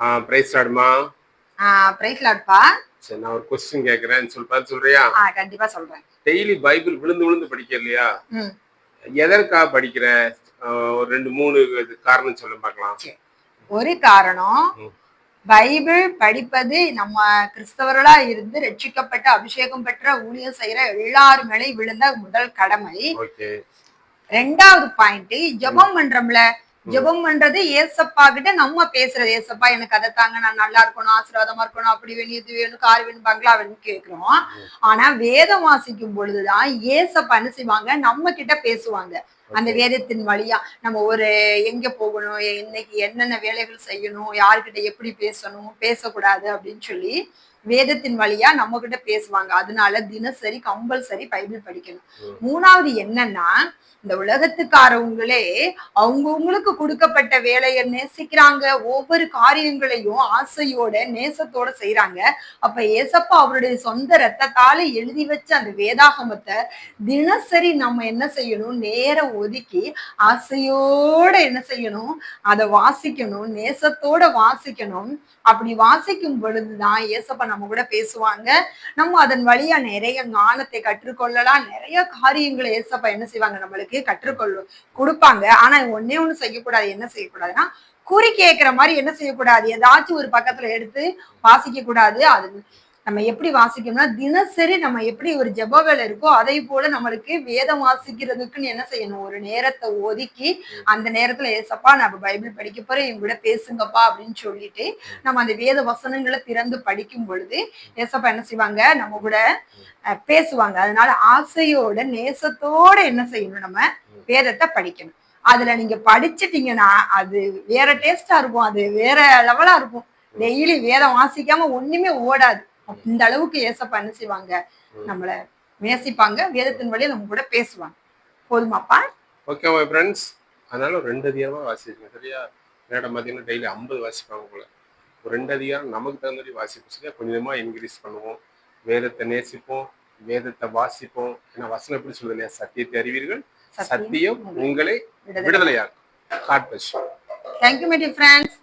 ஆ price ஆடுமா price லாட்பா சரி நான் ஒரு கொஸ்டின் கேட்கறேன் சொல் சொல்றியா? ஆ கண்டிப்பா சொல்றேன். டெய்லி பைபிள் விழுந்து விழுந்து படிக்க இல்லையா? எதற்காக படிக்கிற? ஒரு ரெண்டு மூணு காரணம் சொல்ல பார்க்கலாம். ஒரு காரணம். பைபிள் படிப்பது நம்ம கிறிஸ்தவர்களா இருந்து ரட்சிக்கப்பட்ட அபிஷேகம் பெற்ற ஊழியம் செய்யற எல்லார் விழுந்த முதல் கடமை. ரெண்டாவது பாயிண்ட் ஜெபம் பண்றோம்ல. ஜெபம் பண்றது ஏசப்பா கிட்ட நம்ம பேசுறது. ஏசப்பா எனக்கு அதை தாங்க நான் நல்லா இருக்கணும் ஆசீர்வாதமா இருக்கணும் அப்படி வேணும் இது வேணும் கார் வேணும் பங்களா வேணும் கேட்கிறோம். ஆனா வேதம் வாசிக்கும் பொழுதுதான் ஏசப்பா என்ன செய்வாங்க? நம்ம கிட்ட பேசுவாங்க. அந்த வேதத்தின் வழியா நம்ம ஒரு எங்க போகணும் இன்னைக்கு என்னென்ன வேலைகள் செய்யணும் யார்கிட்ட எப்படி பேசணும் பேசக்கூடாது அப்படின்னு சொல்லி வேதத்தின் வழியா நம்ம கிட்ட பேசுவாங்க. அதனால தினசரி கம்பல்சரி பைபிள் படிக்கணும். மூணாவது என்னன்னா இந்த உலகத்துக்காரவங்களே அவங்கவுங்களுக்கு கொடுக்கப்பட்ட வேலையை நேசிக்கிறாங்க. ஒவ்வொரு காரியங்களையும் ஆசையோட நேசத்தோட செய்யறாங்க அப்ப ஏசப்பா அவருடைய சொந்த ரத்தத்தால எழுதி வச்ச அந்த வேதாகமத்தை தினசரி நம்ம என்ன செய்யணும்? நேரம் ஒதுக்கி ஆசையோட என்ன செய்யணும்? அதை வாசிக்கணும் நேசத்தோட வாசிக்கணும். அப்படி வாசிக்கும் பொழுதுதான் ஏசப்பா நம்ம கூட பேசுவாங்க. நம்ம அதன் வழியா நிறைய ஞானத்தை கற்றுக்கொள்ளலாம். நிறைய காரியங்களை ஏசப்பா என்ன செய்வாங்க? நம்மளுக்கு கற்றுக்கொள்ளும் கொடுப்பாங்க. ஆனா ஒன்னே ஒண்ணு செய்யக்கூடாது. என்ன செய்யக்கூடாதுன்னா குறி கேட்கிற மாதிரி என்ன செய்யக்கூடாது? ஏதாச்சும் ஒரு பக்கத்துல எடுத்து வாசிக்க கூடாது அது நம்ம எப்படி வாசிக்கணும்னா தினசரி நம்ம எப்படி ஒரு ஜெப இருக்கோ அதே போல நம்மளுக்கு வேதம் வாசிக்கிறதுக்குன்னு என்ன செய்யணும்? ஒரு நேரத்தை ஒதுக்கி அந்த நேரத்துல ஏசப்பா நான் பைபிள் படிக்க போறேன் என் கூட பேசுங்கப்பா அப்படின்னு சொல்லிட்டு நம்ம அந்த வேத வசனங்களை திறந்து படிக்கும் பொழுது ஏசப்பா என்ன செய்வாங்க? நம்ம கூட பேசுவாங்க. அதனால ஆசையோட நேசத்தோட என்ன செய்யணும்? நம்ம வேதத்தை படிக்கணும். அதுல நீங்க படிச்சிட்டீங்கன்னா அது வேற டேஸ்டா இருக்கும். அது வேற லெவலா இருக்கும். டெய்லி வேதம் வாசிக்காம ஒண்ணுமே ஓடாது. இந்த அளவுக்கு ஏசப்பா என்ன செய்வாங்க? நம்மள நேசிப்பாங்க. வேதத்தின் வழியா நம்ம கூட பேசுவாங்க. போதுமாப்பா? ஓகே மை ஃப்ரெண்ட்ஸ் அதனால ரெண்டு அதிகாரமா வாசிப்பேன் சரியா? என்னோட பார்த்தீங்கன்னா டெய்லி ஐம்பது வாசிப்பாங்க போல. ஒரு ரெண்டு அதிகாரம் நமக்கு தகுந்த மாதிரி வாசிப்போம். சரியா? கொஞ்சமா இன்க்ரீஸ் பண்ணுவோம். வேதத்தை நேசிப்போம். வேதத்தை வாசிப்போம். ஏன்னா வசனம் எப்படி சொல்லுது இல்லையா? சத்தியத்தை அறிவீர்கள். சத்தியம் உங்களை விடுதலை விடுதலையாக்கும். God bless thank you my dear friends